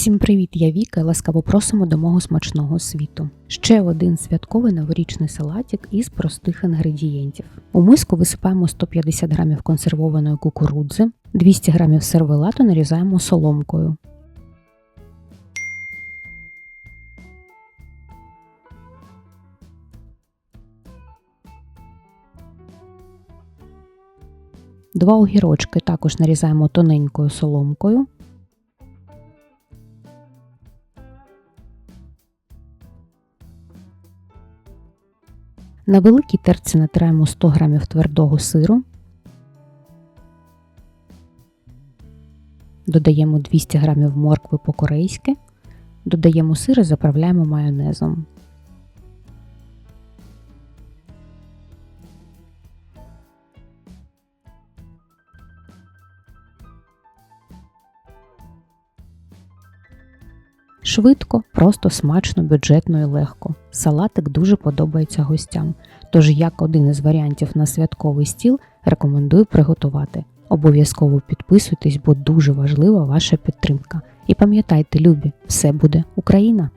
Всім привіт, я Віка ласкаво просимо до мого смачного світу. Ще один святковий новорічний салатик із простих інгредієнтів. У миску висипаємо 150 г консервованої кукурудзи, 200 г сервелату нарізаємо соломкою. Два огірочки також нарізаємо тоненькою соломкою. На великій терці натираємо 100 г твердого сиру, додаємо 200 г моркви по-корейськи, додаємо сир і заправляємо майонезом. Швидко, просто смачно, бюджетно і легко. Салатик дуже подобається гостям. Тож, як один із варіантів на святковий стіл, рекомендую приготувати. Обов'язково підписуйтесь, бо дуже важлива ваша підтримка. І пам'ятайте, любі, все буде Україна!